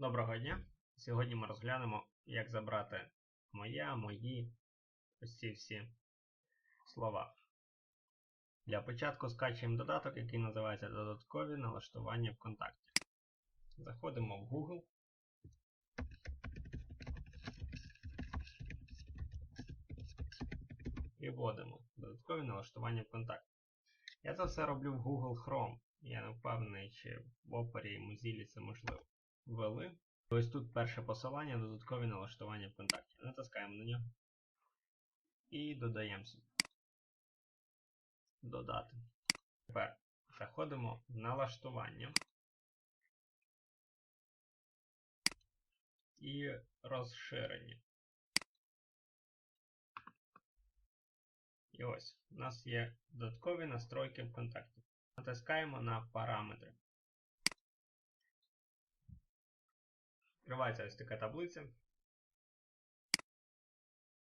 Доброго дня! Сьогодні ми розглянемо, як забрати моя, мої, ось ці всі слова. Для початку скачуємо додаток, який називається Додаткові налаштування ВКонтакті. Заходимо в Google. І вводимо додаткові налаштування ВКонтакті. Я це все роблю в Google Chrome. Я не впевнений, чи в Opera і Mozilla це можливо. Ввели. Ось тут перше посилання, додаткові налаштування ВКонтакті. Натискаємо на нього. І додаємо собі. Додати. Тепер заходимо в налаштування. І розширення. І ось у нас є додаткові настройки ВКонтакті. Натискаємо на параметри. Відкривається ось така таблиця.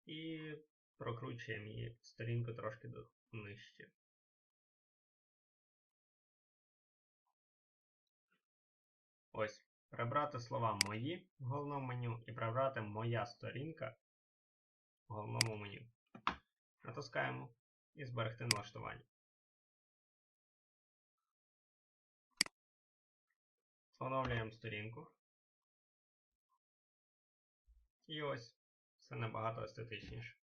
І прокручуємо її сторінку трошки нижче. Ось. Прибрати слова мої в головному меню і прибрати моя сторінка в головному меню. Натискаємо і зберегти налаштування. Встановлюємо сторінку. І ось все набагато естетичніше.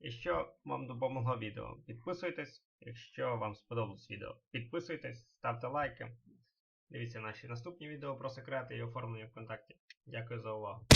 І що вам допомогло відео? Підписуйтесь, якщо вам сподобалось відео. Підписуйтесь, ставте лайки. Дивіться наші наступні відео про секрети і оформлення ВКонтакті. Дякую за увагу.